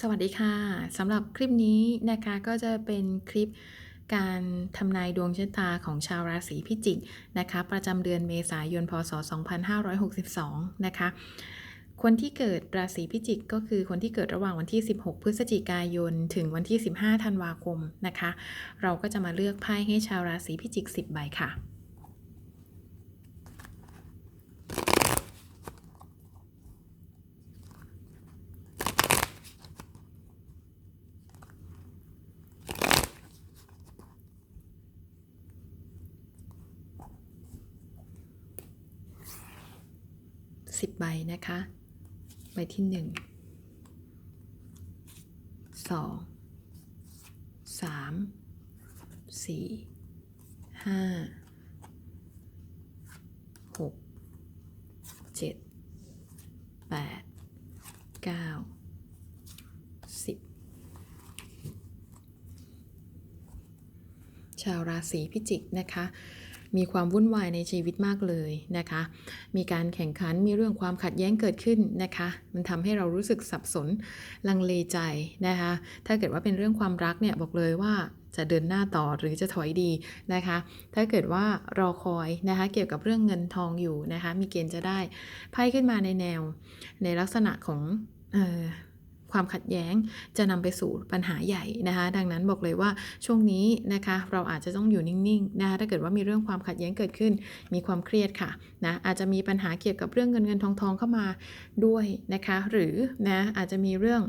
สวัสดีค่ะสำหรับคลิปนี้นะคะก็จะเป็นคลิปการทำนายดวงชะตาของชาวราศีพิจิกนะคะ ประจำเดือนเมษายนพศ 2562 นะคะ คนที่เกิดราศีพิจิกก็คือคนที่เกิดระหว่างวันที่ 16 พฤศจิกายน ถึงวันที่ 15 ธันวาคมนะคะ เราก็จะมาเลือกไพ่ให้ชาวราศีพิจิก 10 ใบค่ะ สิบใบนะคะ ใบที่หนึ่งสองสามสี่ห้าหกเจ็ดแปดเก้าสิบชาวราศีพิจิกนะคะ มีความวุ่นวายในชีวิตมากเลยนะคะ มีการแข่งขันมีเรื่องความขัดแย้งเกิดขึ้นนะคะ มันทำให้เรารู้สึกสับสนลังเลใจนะคะ ถ้าเกิดว่าเป็นเรื่องความรักเนี่ยบอกเลยว่าจะเดินหน้าต่อหรือจะถอยดีนะคะ ถ้าเกิดว่ารอคอยนะคะเกี่ยวกับเรื่องเงินทองอยู่นะคะ มีเกณฑ์จะได้ไพ่ขึ้นมาในแนว ในลักษณะของ ความขัดแย้งจะนำไปสู่ปัญหาใหญ่นะคะ ดังนั้นบอกเลยว่าช่วงนี้นะคะเราอาจจะต้องอยู่นิ่งๆนะคะถ้าเกิดว่ามีเรื่องความขัดแย้งเกิดขึ้น มีความเครียดค่ะนะอาจจะมีปัญหาเกี่ยวกับเรื่องเงินเงินทองทองเข้ามาด้วยนะคะ หรือนะอาจจะมีเรื่อง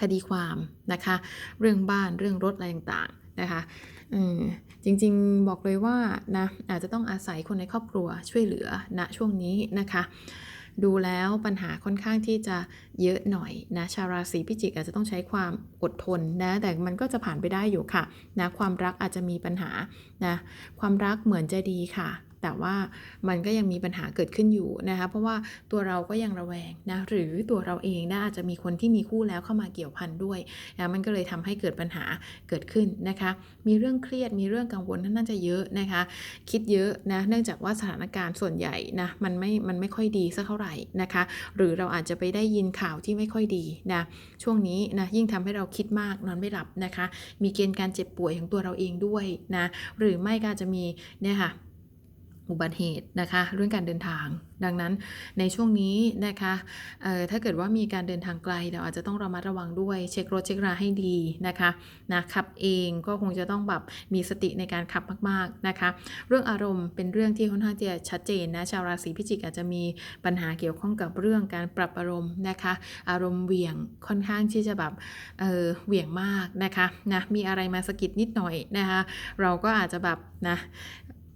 คดีความนะคะ เรื่องบ้านเรื่องรถอะไรต่างๆนะคะจริงๆบอกเลยว่านะอาจจะต้องอาศัยคนในครอบครัวช่วยเหลือณนะช่วงนี้นะคะ ดูแล้วปัญหาค่อนข้างที่จะเยอะหน่อยนะชาวราศีพิจิกอาจจะต้องใช้ความอดทนนะแต่มันก็จะผ่านไปได้อยู่ค่ะนะความรักอาจจะมีปัญหานะความรักเหมือนจะดีค่ะ แต่ว่ามันก็ยังมีปัญหาเกิดขึ้นอยู่นะคะเพราะว่าตัวเราก็ยังระแวงนะหรือตัวเราเองนะอาจจะมีคนที่มีคู่แล้วเข้ามาเกี่ยวพันด้วยนะมันก็เลยทำให้เกิดปัญหาเกิดขึ้นนะคะ มีเรื่องเครียดมีเรื่องกังวลน่าจะเยอะนะคะ คิดเยอะนะเนื่องจากว่าสถานการณ์ส่วนใหญ่นะมันไม่มันไม่ค่อยดีสักเท่าไหร่นะคะ หรือเราอาจจะไปได้ยินข่าวที่ไม่ค่อยดีนะช่วงนี้นะยิ่งทำให้เราคิดมากนอนไม่หลับนะคะ มีเกณฑ์การเจ็บป่วยของตัวเราเองด้วยนะหรือไม่ก็จะมีเนี่ยค่ะ อุบัติเหตุนะคะ เรื่องการเดินทาง ดังนั้นในช่วงนี้นะคะออถ้าเกิดว่ามีการเดินทางไกลเราอาจจะต้องระมัดระวังด้วยเช็ครถเช็คราให้ดีนะคะนะขับเองก็คงจะต้องแบบมีสติในการขับมากๆนะคะ เรื่องอารมณ์เป็นเรื่องที่ค่อนข้างจะชัดเจนนะชาวราศีพิจิกอาจจะมีปัญหาเกี่ยวข้องกับเรื่องการปรับอารมณ์นะคะ อารมณ์เหวี่ยงค่อนข้างที่จะแบบเออเหวี่ยงมากนะคะนะมีอะไรมาสะกิดนิดหน่อยนะคะ เราก็อาจจะแบบนะ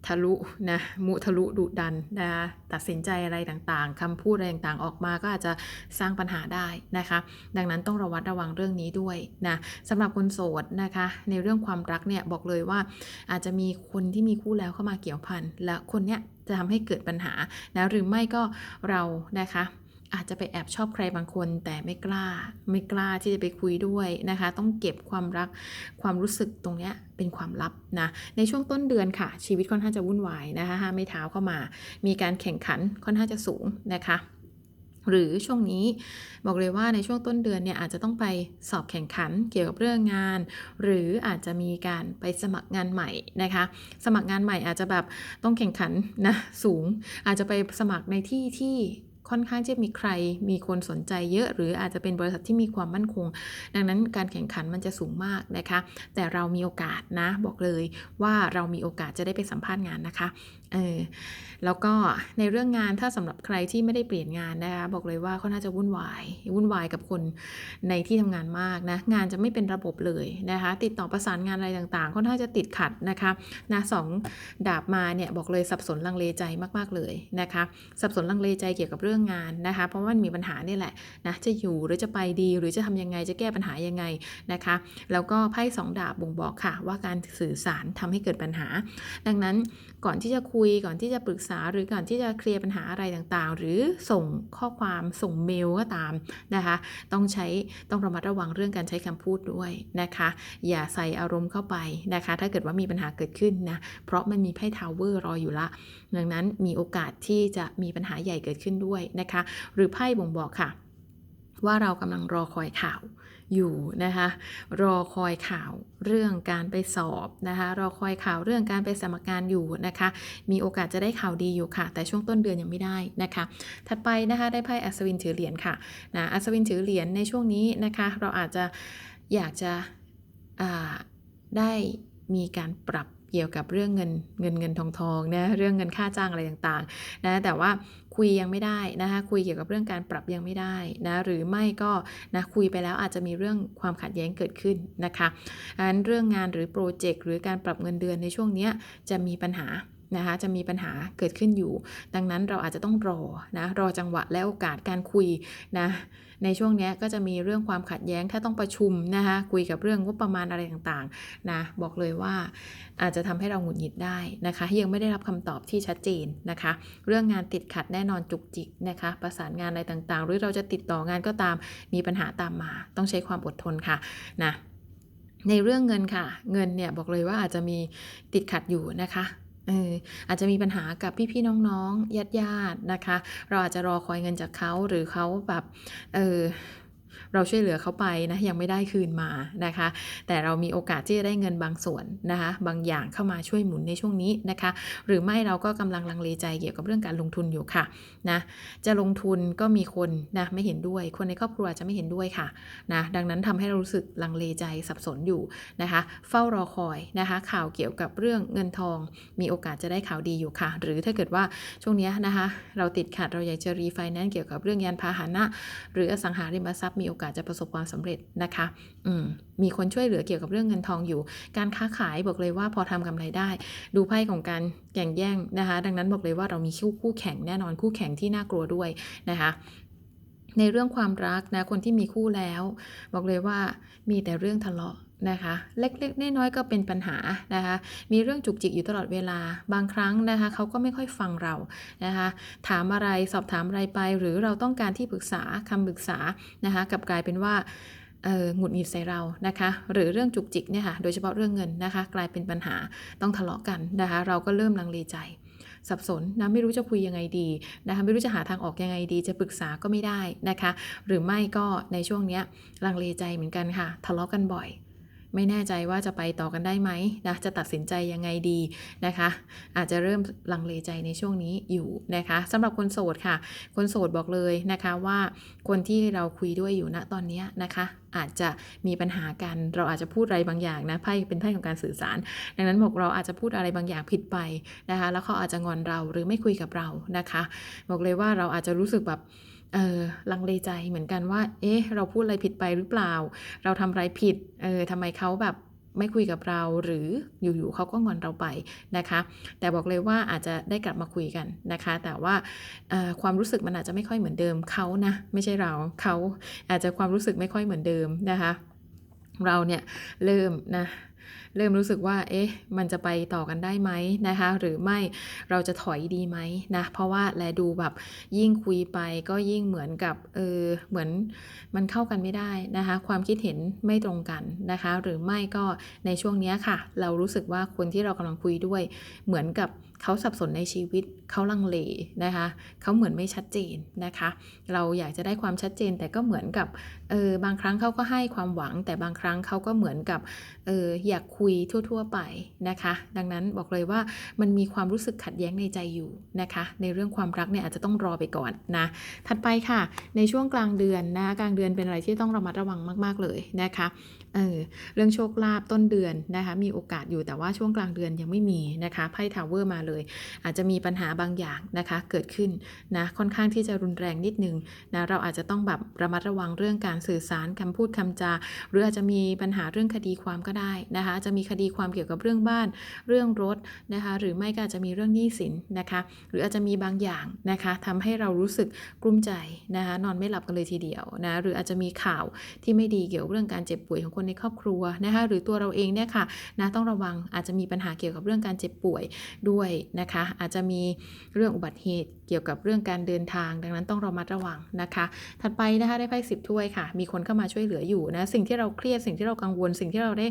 ทะลุนะมุทะลุดุดันนะตัดสินใจอะไรต่างๆคำพูดอะไรต่างๆ ออกมาก็อาจจะสร้างปัญหาได้นะคะ ดังนั้นต้องระวัดระวังเรื่องนี้ด้วยนะสำหรับคนโสดนะคะ ในเรื่องความรักเนี่ยบอกเลยว่าอาจจะมีคนที่มีคู่แล้วเข้ามาเกี่ยวพันและคนเนี้ยจะทำให้เกิดปัญหานะหรือไม่ก็เรานะคะ อาจจะไปแอบชอบใครบางคน แต่ไม่กล้า ไม่กล้าที่จะไปคุยด้วยนะคะ ต้องเก็บความรักความรู้สึกตรงเนี้ยเป็นความลับนะในช่วงต้นเดือนค่ะ ชีวิตค่อนข้างจะวุ่นวายนะคะห้ามไม่เท้าเข้ามา มีการแข่งขันค่อนข้างจะสูงนะคะหรือช่วงนี้บอกเลยว่าในช่วงต้นเดือนเนี่ยอาจจะต้องไปสอบแข่งขันเกี่ยวกับเรื่องงาน หรืออาจจะมีการไปสมัครงานใหม่นะคะ สมัครงานใหม่อาจจะแบบต้องแข่งขันนะสูง อาจจะไปสมัครในที่ที่ ค่อนข้างจะมีใครมีคนสนใจเยอะ หรืออาจจะเป็นบริษัทที่มีความมั่นคง ดังนั้นการแข่งขันมันจะสูงมากนะคะ แต่เรามีโอกาสนะบอกเลยว่าเรามีโอกาสจะได้ไปสัมภาษณ์งานนะคะเออแล้วก็ในเรื่องงานถ้าสำหรับใครที่ไม่ได้เปลี่ยนงานนะคะบอกเลยว่าเขาน่าจะวุ่นวาย วุ่นวายกับคนในที่ทำงานมากนะงานจะไม่เป็นระบบเลยนะคะติดต่อประสานงานอะไรต่างๆค่อนข้าจะติดขัดนะคะนะสองดาบมาเนี่ยบอกเลยสับสนลังเลใจมากๆเลยนะคะสับสนลังเลใจเกี่ยวกับเรื่องงานนะคะเพราะว่ามันมีปัญหานี่แหละนะจะอยู่หรือจะไปดี หรือจะทำยังไงจะแก้ปัญหายังไงนะคะแล้วก็ไพ่สองดาบบ่งบอกค่ะ ว่าการสื่อสารทำให้เกิดปัญหา ดังนั้นก่อนที่จะคุยุยก่อนที่จะปรึกษาหรือก่อนที่จะเคลียร์ปัญหาอะไรต่างๆ หรือส่งข้อความส่งเมลก็ตามนะคะ ต้องใช้ต้องระมัดระวังเรื่องการใช้คำพูดด้วยนะคะ อย่าใส่อารมณ์เข้าไปนะคะ ถ้าเกิดว่ามีปัญหาเกิดขึ้นนะเพราะมันมีไพ่ทาวเวอร์รออยู่ละ ดังนั้นมีโอกาสที่จะมีปัญหาใหญ่เกิดขึ้นด้วยนะคะ หรือไพ่บ่งบอกค่ะ ว่าเรากำลังรอคอยข่าว อยู่นะคะรอคอยข่าวเรื่องการไปสอบนะคะรอคอยข่าวเรื่องการไปสมัครงานอยู่นะคะ มีโอกาสจะได้ข่าวดีอยู่ค่ะ แต่ช่วงต้นเดือนยังไม่ได้นะคะ ถัดไปนะคะได้ไพ่อัศวินถือเหรียญค่ะนะอัศวินถือเหรียญในช่วงนี้นะคะ เราอาจจะอยากจะได้มีการปรับ เกี่ยวกับเรื่องเงินเงินเงินทองทองนะเรื่องเงินค่าจ้างอะไรต่างๆนะแต่ว่าคุยยังไม่ได้นะคะคุยเกี่ยวกับเรื่องการปรับยังไม่ได้นะหรือไม่ก็นะคุยไปแล้วอาจจะมีเรื่องความขัดแย้งเกิดขึ้นนะคะอันนั้นเรื่องงานหรือโปรเจกต์หรือการปรับเงินเดือนในช่วงนี้จะมีปัญหา นะคะจะมีปัญหาเกิดขึ้นอยู่ ดังนั้นเราอาจจะต้องรอนะรอจังหวะและโอกาสการคุยนะในช่วงนี้ก็จะมีเรื่องความขัดแย้งถ้าต้องประชุมนะคะคุยกับเรื่องงบประมาณอะไรต่างๆนะบอกเลยว่าอาจจะทำให้เราหงุดหงิดได้นะคะ ยังไม่ได้รับคำตอบที่ชัดเจนนะคะ เรื่องงานติดขัดแน่นอนจุกจิกนะคะ ประสานงานอะไรต่างๆ หรือเราจะติดต่องานก็ตามมีปัญหาตามมา ต้องใช้ความอดทนค่ะนะในเรื่องเงินค่ะ เงินเนี่ยบอกเลยว่าอาจจะมีติดขัดอยู่นะคะ เอออาจจะมีปัญหากับพี่ๆน้องๆญาติๆนะคะ เราอาจจะรอคอยเงินจากเขาหรือเขาแบบเออ เราช่วยเหลือเขาไปนะยังไม่ได้คืนมานะคะ แต่เรามีโอกาสที่จะได้เงินบางส่วนนะคะบางอย่างเข้ามาช่วยหมุนในช่วงนี้นะคะ หรือไม่เราก็กำลังลังเลใจเกี่ยวกับเรื่องการลงทุนอยู่ค่ะนะจะลงทุนก็มีคนนะไม่เห็นด้วย คนในครอบครัวจะไม่เห็นด้วยค่ะนะดังนั้นทำให้เรารู้สึกลังเลใจสับสนอยู่นะคะ เฝ้ารอคอยนะคะ ข่าวเกี่ยวกับเรื่องเงินทอง มีโอกาสจะได้ข่าวดีอยู่ค่ะ หรือถ้าเกิดว่าช่วงนี้นะคะ เราติดขัดเราอยากจะรีไฟแนนซ์เกี่ยวกับเรื่องยานพาหนะ หรืออสังหาริมทรัพย์มีโอกาสจะประสบความสำเร็จนะคะอืมมีคนช่วยเหลือเกี่ยวกับเรื่องเงินทองอยู่ การค้าขายบอกเลยว่าพอทำกำไรได้ ดูไพ่ของการแข่งแย่งนะคะ ดังนั้นบอกเลยว่าเรามีคู่คู่แข่งแน่นอนคู่แข่งที่น่ากลัวด้วยนะคะในเรื่องความรักนะคนที่มีคู่แล้ว บอกเลยว่ามีแต่เรื่องทะเลาะ นะคะ เล็กๆน้อยๆก็เป็นปัญหานะคะ มีเรื่องจุกจิกอยู่ตลอดเวลา บางครั้งนะคะเขาก็ไม่ค่อยฟังเรานะคะ ถามอะไรสอบถามอะไรไป หรือเราต้องการที่ปรึกษาคำปรึกษานะคะกลับกลายเป็นว่าหงุดหงิดใส่เรานะคะ หรือเรื่องจุกจิกเนี่ยค่ะ โดยเฉพาะเรื่องเงินนะคะ กลายเป็นปัญหาต้องทะเลาะกันนะคะ เราก็เริ่มลังเลใจสับสนนะไม่รู้จะคุยยังไงดีนะคะไม่รู้จะหาทางออกยังไงดี จะปรึกษาก็ไม่ได้นะคะ หรือไม่ก็ในช่วงเนี้ยลังเลใจเหมือนกันค่ะ ทะเลาะกันบ่อย ไม่แน่ใจว่าจะไปต่อกันได้ไหมนะจะตัดสินใจยังไงดีนะคะ อาจจะเริ่มลังเลใจในช่วงนี้อยู่นะคะสำหรับคนโสดค่ะ คนโสดบอกเลยนะคะว่าคนที่เราคุยด้วยอยู่ณตอนนี้นะคะอาจจะมีปัญหากัน เราอาจจะพูดอะไรบางอย่างนะไพ่เป็นไพ่ของการสื่อสาร ดังนั้นบอกเราอาจจะพูดอะไรบางอย่างผิดไปนะคะ แล้วเขาอาจจะงอนเราหรือไม่คุยกับเรานะคะ บอกเลยว่าเราอาจจะรู้สึกแบบ เออลังเลใจเหมือนกันว่า เอ๊ะ เราพูดอะไรผิดไปหรือเปล่า เราทำอะไรผิด เออทำไมเขาแบบไม่คุยกับเราหรืออยู่ๆเขาก็งอนเราไปนะคะ แต่บอกเลยว่าอาจจะได้กลับมาคุยกันนะคะ แต่ว่าความรู้สึกมันอาจจะไม่ค่อยเหมือนเดิมเขานะ ไม่ใช่เราเขาอาจจะความรู้สึกไม่ค่อยเหมือนเดิมนะคะ เราเนี่ยเริ่มนะเริ่มรู้สึกว่า เอ๊ะ มันจะไปต่อกันได้ไหมนะคะ หรือไม่เราจะถอยดีไหมนะ เพราะว่าแลดูแบบยิ่งคุยไปก็ยิ่งเหมือนกับ เออ เหมือนมันเข้ากันไม่ได้นะคะ ความคิดเห็นไม่ตรงกันนะคะ หรือไม่ก็ในช่วงนี้ค่ะ เรารู้สึกว่าคนที่เรากำลังคุยด้วย เหมือนกับเขาสับสนในชีวิตเขาลังเลนะคะ เขาเหมือนไม่ชัดเจนนะคะ เราอยากจะได้ความชัดเจนแต่ก็เหมือนกับ เออ บางครั้งเขาก็ให้ความหวัง แต่บางครั้งเขาก็เหมือนกับ เออ อยากคุคุยทั่ว ๆ ไปนะคะ ดังนั้นบอกเลยว่ามันมีความรู้สึกขัดแย้งในใจอยู่นะคะ ในเรื่องความรักเนี่ยอาจจะต้องรอไปก่อนนะ ถัดไปค่ะ ในช่วงกลางเดือนนะกลางเดือนเป็นอะไรที่ต้องระมัดระวังมาก ๆ เลยนะคะเออเรื่องโชคลาภต้นเดือนนะคะ มีโอกาสอยู่แต่ว่าช่วงกลางเดือนยังไม่มีนะคะไพ่ทาวเวอร์มาเลย อาจจะมีปัญหาบางอย่างนะคะ เกิดขึ้นนะค่อนข้างที่จะรุนแรงนิดนึงนะเราอาจจะต้องแบบระมัดระวังเรื่องการสื่อสารคำพูดคำจา หรืออาจจะมีปัญหาเรื่องคดีความก็ได้นะคะจะมีคดีความเกี่ยวกับเรื่องบ้าน เรื่องรถนะคะ หรือไม่ก็อาจจะมีเรื่องหนี้สินนะคะ หรืออาจจะมีบางอย่างนะคะทำให้เรารู้สึกกลุ้มใจนะคะ นอนไม่หลับกันเลยทีเดียวนะ หรืออาจจะมีข่าวที่ไม่ดีเกี่ยวกับเรื่องการเจ็บป่วยของคนในครอบครัวนะคะ หรือตัวเราเองเนี่ยค่ะนะต้องระวังอาจจะมีปัญหาเกี่ยวกับเรื่องการเจ็บป่วยด้วยนะคะ อาจจะมีเรื่องอุบัติเหตุเกี่ยวกับเรื่องการเดินทาง ดังนั้นต้องระมัดระวังนะคะ ถัดไปนะคะได้ไพ่สิบถ้วยค่ะ มีคนเข้ามาช่วยเหลืออยู่นะ สิ่งที่เราเครียด สิ่งที่เรากังวล สิ่งที่เราได้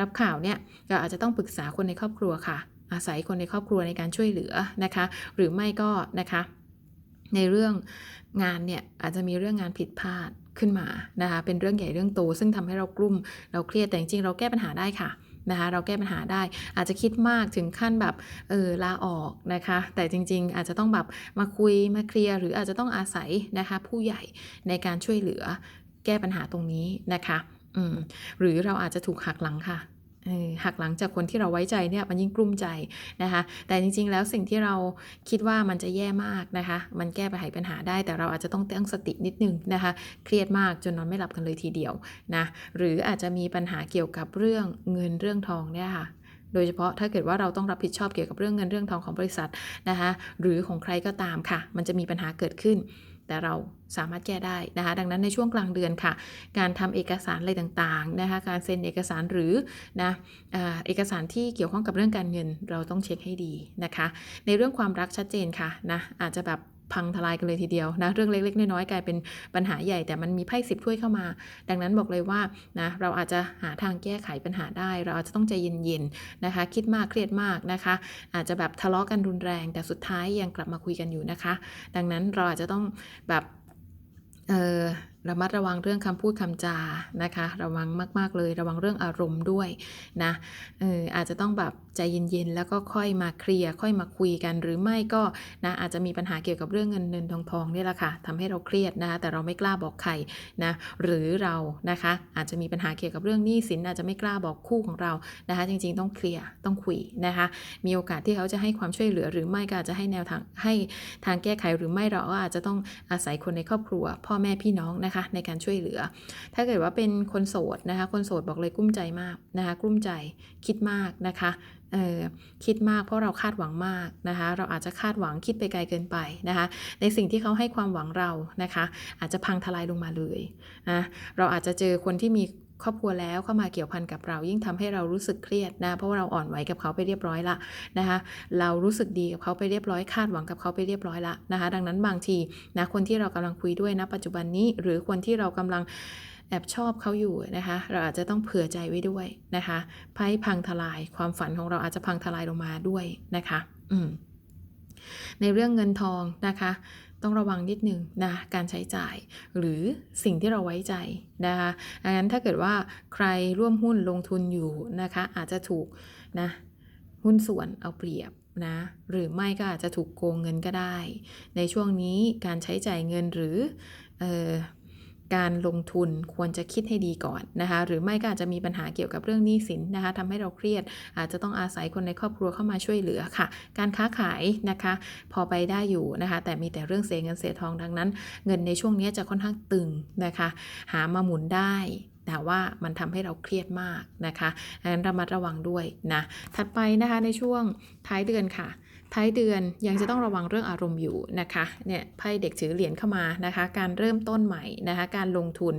รับข่าวเนี่ยเราอาจจะต้องปรึกษาคนในครอบครัวค่ะ อาศัยคนในครอบครัวในการช่วยเหลือนะคะ หรือไม่ก็นะคะ ในเรื่องงานเนี่ยอาจจะมีเรื่องงานผิดพลาดขึ้นมานะคะเป็นเรื่องใหญ่เรื่องโต ซึ่งทำให้เรากลุ่มเราเครียดแต่จริงๆเราแก้ปัญหาได้ค่ะนะคะเราแก้ปัญหาได้อาจจะคิดมากถึงขั้นแบบเออลาออกนะคะ แต่จริงๆอาจจะต้องแบบมาคุยมาเคลียร์หรืออาจจะต้องอาศัยนะคะผู้ใหญ่ในการช่วยเหลือแก้ปัญหาตรงนี้นะคะหรือเราอาจจะถูกหักหลังค่ะ หักหลังจากคนที่เราไว้ใจเนี่ยมันยิ่งกลุ้มใจนะคะ แต่จริงๆ แล้วสิ่งที่เราคิดว่ามันจะแย่มากนะคะ มันแก้ปัญหาได้ แต่เราอาจจะต้องตั้งสตินิดนึงนะคะ เครียดมากจนนอนไม่หลับกันเลยทีเดียวนะ หรืออาจจะมีปัญหาเกี่ยวกับเรื่องเงินเรื่องทองเนี่ยค่ะโดยเฉพาะถ้าเกิดว่าเราต้องรับผิดชอบเกี่ยวกับเรื่องเงินเรื่องทองของบริษัทนะคะหรือของใครก็ตามค่ะ มันจะมีปัญหาเกิดขึ้น แต่เราสามารถแก้ได้นะคะ ดังนั้นในช่วงกลางเดือนค่ะ การทำเอกสารอะไรต่างๆนะคะ การเซ็นเอกสารหรือนะเอกสารที่เกี่ยวข้องกับเรื่องการเงิน เราต้องเช็คให้ดีนะคะ ในเรื่องความรักชัดเจนค่ะนะอาจจะแบบ พังทลายกันเลยทีเดียวนะเรื่องเล็กๆน้อยๆกลายเป็นปัญหาใหญ่ แต่มันมีไพ่สิบถ้วยเข้ามา ดังนั้นบอกเลยว่านะเราอาจจะหาทางแก้ไขปัญหาได้ เราอาจจะต้องใจเย็นๆนะคะ คิดมากเครียดมากนะคะ อาจจะแบบทะเลาะกันรุนแรง แต่สุดท้ายยังกลับมาคุยกันอยู่นะคะ ดังนั้นเราอาจจะต้องแบบเออระมัดระวังเรื่องคำพูดคำจานะคะ ระวังมาก ๆ เลยระวังเรื่องอารมณ์ด้วยนะเอออาจจะต้องแบบใจเย็นๆ แล้วก็ค่อยมาเคลียร์ค่อยมาคุยกัน หรือไม่ก็นะอาจจะมีปัญหาเกี่ยวกับเรื่องเงินเงินทองทองนี่แหละค่ะทำให้เราเครียดนะคะแต่เราไม่กล้าบอกใครนะหรือเรานะคะอาจจะมีปัญหาเกี่ยวกับเรื่องหนี้สินอาจจะไม่กล้าบอกคู่ของเรานะคะ จริงๆต้องเคลียร์ต้องคุยนะคะ มีโอกาสที่เขาจะให้ความช่วยเหลือ หรือไม่ก็อาจจะให้แนวทางให้ทางแก้ไขหรือไม่เราก็อาจจะต้องอาศัยคนในครอบครัว พ่อแม่พี่น้องนะคะในการช่วยเหลือ ถ้าเกิดว่าเป็นคนโสดนะคะ คนโสดบอกเลยกุ้มใจมากนะคะกุ้มใจคิดมากนะคะเออคิดมากเพราะเราคาดหวังมากนะคะ เราอาจจะคาดหวังคิดไปไกลเกินไปนะคะ ในสิ่งที่เขาให้ความหวังเรานะคะ อาจจะพังทลายลงมาเลยนะเราอาจจะเจอคนที่มี ครอบครัวแล้วเข้ามาเกี่ยวพันกับเรา ยิ่งทำให้เรารู้สึกเครียดนะเพราะว่าเราอ่อนไหวกับเขาไปเรียบร้อยละนะคะเรารู้สึกดีกับเขาไปเรียบร้อยคาดหวังกับเขาไปเรียบร้อยละนะคะดังนั้นบางทีนะคนที่เรากำลังคุยด้วยนะปัจจุบันนี้หรือคนที่เรากำลังแอบชอบเขาอยู่นะคะ เราอาจจะต้องเผื่อใจไว้ด้วยนะคะไพ่พังทลายความฝันของเราอาจจะพังทลายลงมาด้วยนะคะ อืมในเรื่องเงินทองนะคะ ต้องระวังนิดนึงนะการใช้จ่าย หรือสิ่งที่เราไว้ใจนะคะดังนั้นถ้าเกิดว่าใครร่วมหุ้นลงทุนอยู่นะคะ อาจจะถูกนะหุ้นส่วนเอาเปรียบนะหรือไม่ก็อาจจะถูกโกงเงินก็ได้ ในช่วงนี้การใช้จ่ายเงินหรืออ การลงทุนควรจะคิดให้ดีก่อนนะคะหรือไม่ก็อาจจะมีปัญหาเกี่ยวกับเรื่องหนี้สินนะคะทำให้เราเครียด อาจจะต้องอาศัยคนในครอบครัวเข้ามาช่วยเหลือค่ะ การค้าขายนะคะ พอไปได้อยู่นะคะ แต่มีแต่เรื่องเสียเงินเสียทองดังนั้น เงินในช่วงนี้จะค่อนข้างตึงนะคะ หามาหมุนได้แต่ว่ามันทำให้เราเครียดมากนะคะดังนั้นระมัดระวังด้วยนะ ถัดไปนะคะในช่วงท้ายเดือนค่ะ ท้ายเดือนยังจะต้องระวังเรื่องอารมณ์อยู่นะคะเนี่ยไพ่เด็กถือเหรียญเข้ามานะคะ การเริ่มต้นใหม่นะคะ การลงทุน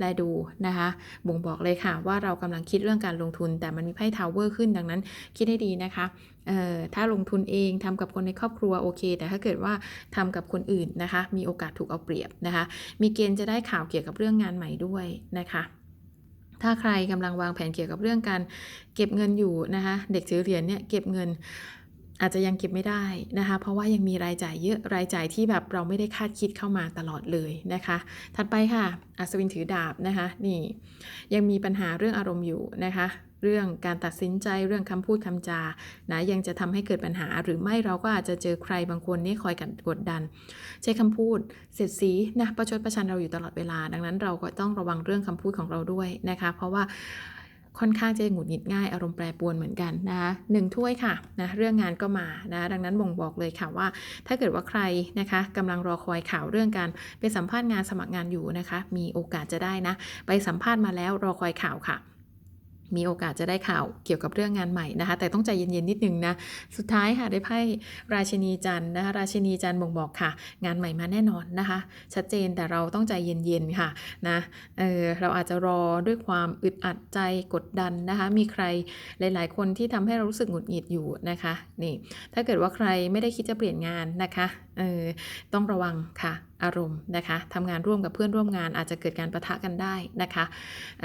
และดูนะคะ บ่งบอกเลยค่ะ ว่าเรากำลังคิดเรื่องการลงทุน แต่มันมีไพ่ทาวเวอร์ขึ้นดังนั้น คิดให้ดีนะคะเอ่อถ้าลงทุนเองทำกับคนในครอบครัวโอเค แต่ถ้าเกิดว่าทำกับคนอื่นนะคะ มีโอกาสถูกเอาเปรียบนะคะ มีเกณฑ์จะได้ข่าวเกี่ยวกับเรื่องงานใหม่ด้วยนะคะถ้าใครกำลังวางแผนเกี่ยวกับเรื่องการเก็บเงินอยู่นะคะ เด็กถือเหรียญเนี่ยเก็บเงิน อาจจะยังเก็บไม่ได้นะคะ เพราะว่ายังมีรายจ่ายเยอะรายจ่ายที่แบบเราไม่ได้คาดคิดเข้ามาตลอดเลยนะคะ ถัดไปค่ะอัศวินถือดาบนะคะนี่ยังมีปัญหาเรื่องอารมณ์อยู่นะคะเรื่องการตัดสินใจเรื่องคำพูดคำจานะยังจะทำให้เกิดปัญหา หรือไม่เราก็อาจจะเจอใครบางคนนี่คอยกันกดดัน ใช้คำพูดเสียดสีนะประชดประชันเราอยู่ตลอดเวลา ดังนั้นเราก็ต้องระวังเรื่องคำพูดของเราด้วยนะคะ เพราะว่า ค่อนข้างจะหงุดหงิดง่ายอารมณ์แปรปรวนเหมือนกันนะคะหนึ่งถ้วยค่ะนะเรื่องงานก็มานะดังนั้นบ่งบอกเลยค่ะว่า ถ้าเกิดว่าใครนะคะกำลังรอคอยข่าวเรื่องการไปสัมภาษณ์งานสมัครงานอยู่นะคะ มีโอกาสจะได้นะ ไปสัมภาษณ์มาแล้วรอคอยข่าวค่ะ มีโอกาสจะได้ข่าวเกี่ยวกับเรื่องงานใหม่นะคะ แต่ต้องใจเย็นๆนิดนึงนะ สุดท้ายค่ะได้ไพ่ราชินีจันนะคะราชินีจันบ่งบอกค่ะ งานใหม่มาแน่นอนนะคะ ชัดเจนแต่เราต้องใจเย็นๆค่ะนะเออเราอาจจะรอด้วยความอึดอัดใจกดดันนะคะ มีใครหลาย ๆ คนที่ทำให้เรารู้สึกหงุดหงิดอยู่นะคะนี่ถ้าเกิดว่าใครไม่ได้คิดจะเปลี่ยนงานนะคะเออต้องระวังค่ะอารมณ์นะคะทำงานร่วมกับเพื่อนร่วมงานอาจจะเกิดการประทะกันได้นะคะเ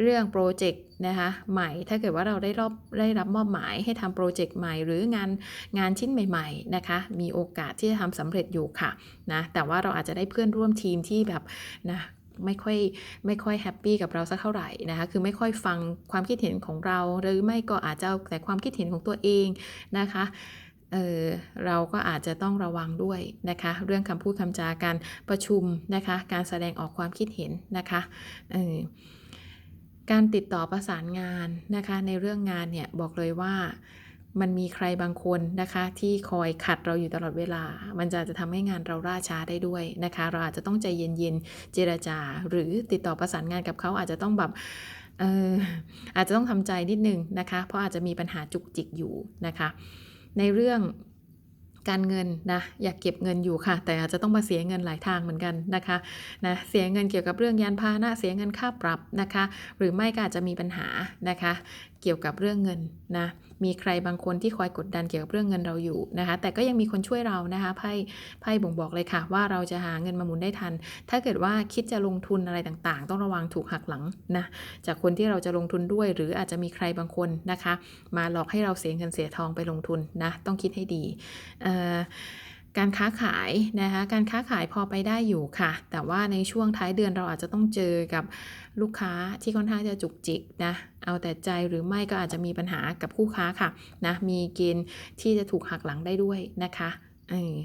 เรื่องโปรเจกต์นะคะใหม่ถ้าเกิดว่าเราได้รอบได้รับมอบหมายให้ทำโปรเจกต์ใหม่หรืองานงานชิ้นใหม่ๆนะคะมีโอกาสที่จะทำสำเร็จอยู่ค่ะนะแต่ว่าเราอาจจะได้เพื่อนร่วมทีมที่แบบนะไม่ค่อยไม่ค่อยแฮปปี้กับเราสักเท่าไหร่นะคะ คือไม่ค่อยฟังความคิดเห็นของเรา หรือไม่ก็อาจจะเอาแต่ความคิดเห็นของตัวเองนะคะ เออเราก็อาจจะต้องระวังด้วยนะคะ เรื่องคำพูดคำจาการประชุมนะคะ การแสดงออกความคิดเห็นนะคะเออการติดต่อประสานงานนะคะ ในเรื่องงานเนี่ยบอกเลยว่ามันมีใครบางคนนะคะ ที่คอยขัดเราอยู่ตลอดเวลา มันจะจะทำให้งานเราล่าช้าได้ด้วยนะคะ เราอาจจะต้องใจเย็นๆเจรจา หรือติดต่อประสานงานกับเขาอาจจะต้องแบบเอออาจจะต้องทำใจนิดนึงนะคะ เพราะอาจจะมีปัญหาจุกจิกอยู่นะคะ ในเรื่องการเงินนะอยากเก็บเงินอยู่ค่ะ แต่อาจจะต้องมาเสียเงินหลายทางเหมือนกันนะคะนะเสียเงินเกี่ยวกับเรื่องยานพาหนะเสียเงินค่าปรับนะคะ หรือไม่ก็อาจจะมีปัญหานะคะ เกี่ยวกับเรื่องเงินนะ มีใครบางคนที่คอยกดดันเกี่ยวกับเรื่องเงินเราอยู่นะคะ แต่ก็ยังมีคนช่วยเรานะคะไพ่ไพ่บ่งบอกเลยค่ะ ว่าเราจะหาเงินมาหมุนได้ทัน ถ้าเกิดว่าคิดจะลงทุนอะไรต่างๆ ต้องระวังถูกหักหลังนะจากคนที่เราจะลงทุนด้วย หรืออาจจะมีใครบางคนนะคะ มาหลอกให้เราเสียเงินเสียทองไปลงทุนนะต้องคิดให้ดีเอ่อ การค้าขายนะคะการค้าขายพอไปได้อยู่ค่ะ แต่ว่าในช่วงท้ายเดือนเราอาจจะต้องเจอกับลูกค้าที่ค่อนข้างจะจุกจิกนะเอาแต่ใจหรือไม่ก็อาจจะมีปัญหากับคู่ค้าค่ะนะมีเกณฑ์ที่จะถูกหักหลังได้ด้วยนะคะเออ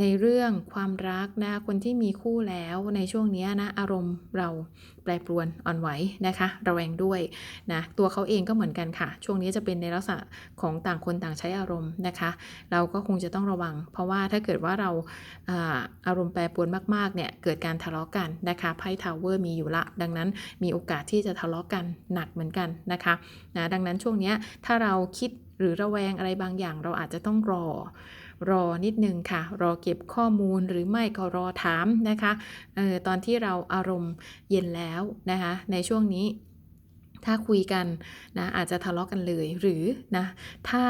ในเรื่องความรักนะคนที่มีคู่แล้วในช่วงนี้นะอารมณ์เราแปรปรวนอ่อนไหวนะคะระแวงด้วยนะตัวเขาเองก็เหมือนกันค่ะ ช่วงนี้จะเป็นในลักษณะของต่างคนต่างใช้อารมณ์นะคะ เราก็คงจะต้องระวัง เพราะว่าถ้าเกิดว่าเราอาอารมณ์แปรปรวนมากๆเนี่ยเกิดการทะเลาะกันนะคะไพ่ทาวเวอร์มีอยู่ละ ดังนั้นมีโอกาสที่จะทะเลาะกันหนักเหมือนกันนะคะนะดังนั้นช่วงนี้ถ้าเราคิดหรือระแวงอะไรบางอย่างเราอาจจะต้องรอ รอนิดนึงค่ะ รอเก็บข้อมูลหรือไม่ก็รอถามนะคะออตอนที่เราอารมณ์เย็นแล้วนะคะ ในช่วงนี้ถ้าคุยกันนะอาจจะทะเลาะกันเลยหรือนะถ้า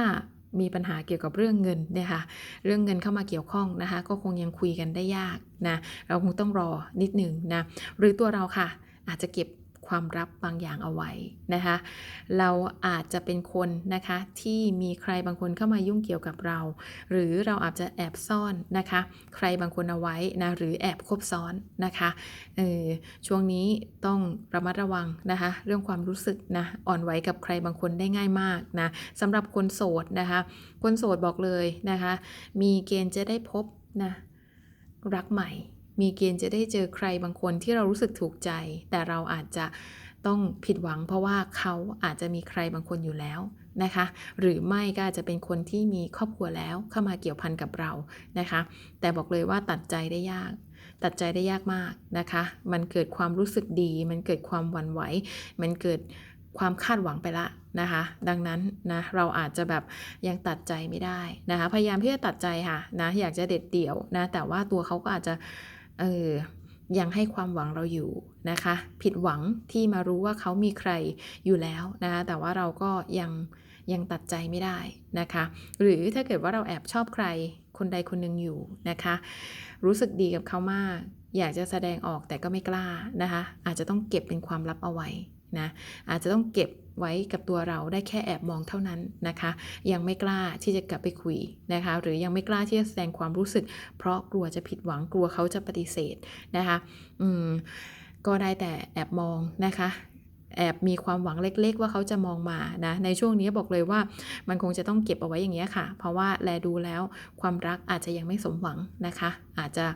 มีปัญหาเกี่ยวกับเรื่องเงินเนี่ยค่ะเรื่องเงินเข้ามาเกี่ยวข้องนะคะ ก็คงยังคุยกันได้ยากนะเราคงต้องรอนิดหนึ่งนะหรือตัวเราค่ะ อาจจะเก็บ ความลับบางอย่างเอาไว้นะคะ เราอาจจะเป็นคนนะคะที่มีใครบางคนเข้ามายุ่งเกี่ยวกับเรา หรือเราอาจจะแอบซ่อนนะคะ ใครบางคนเอาไว้นะหรือแอบคบซ้อนนะคะเออช่วงนี้ต้องระมัดระวังนะคะเรื่องความรู้สึกนะอ่อนไหวกับใครบางคนได้ง่ายมากนะสำหรับคนโสดนะคะ คนโสดบอกเลยนะคะ มีเกณฑ์จะได้พบนะรักใหม่ มีเกณฑ์จะได้เจอใครบางคนที่เรารู้สึกถูกใจ แต่เราอาจจะต้องผิดหวังเพราะว่าเขาอาจจะมีใครบางคนอยู่แล้วนะคะ หรือไม่ก็อาจจะเป็นคนที่มีครอบครัวแล้วเข้ามาเกี่ยวพันกับเรานะคะ แต่บอกเลยว่าตัดใจได้ยาก ตัดใจได้ยากมากนะคะ มันเกิดความรู้สึกดี มันเกิดความหวั่นไหว มันเกิดความคาดหวังไปละนะคะ ดังนั้นนะเราอาจจะแบบยังตัดใจไม่ได้นะคะ พยายามที่จะตัดใจค่ะนะอยากจะเด็ดเดี่ยวนะแต่ว่าตัวเขาก็อาจจะ เออยังให้ความหวังเราอยู่นะคะ ผิดหวังที่มารู้ว่าเขามีใครอยู่แล้วนะคะแต่ว่าเราก็ยังยังตัดใจไม่ได้นะคะ หรือถ้าเกิดว่าเราแอบชอบใครคนใดคนหนึ่งอยู่นะคะ รู้สึกดีกับเขามาก อยากจะแสดงออกแต่ก็ไม่กล้านะคะ อาจจะต้องเก็บเป็นความลับเอาไว้ นะอาจจะต้องเก็บไว้กับตัวเราได้แค่แอบมองเท่านั้นนะคะ ยังไม่กล้าที่จะกลับไปคุยนะคะ หรือยังไม่กล้าที่จะแสดงความรู้สึก เพราะกลัวจะผิดหวังกลัวเขาจะปฏิเสธนะคะอืมก็ได้แต่แอบมองนะคะแอบมีความหวังเล็ก ๆ ว่าเขาจะมองมานะ ในช่วงนี้บอกเลยว่ามันคงจะต้องเก็บเอาไว้อย่างเงี้ยค่ะ เพราะว่าแลดูแล้วความรักอาจจะยังไม่สมหวังนะคะ อาจจะ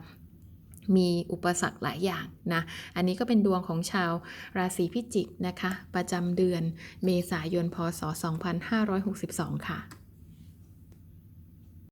มีอุปสรรคหลายอย่างนะ อันนี้ก็เป็นดวงของชาวราศีพิจิกนะคะ ประจำเดือนเมษายนพศ 2562 ค่ะ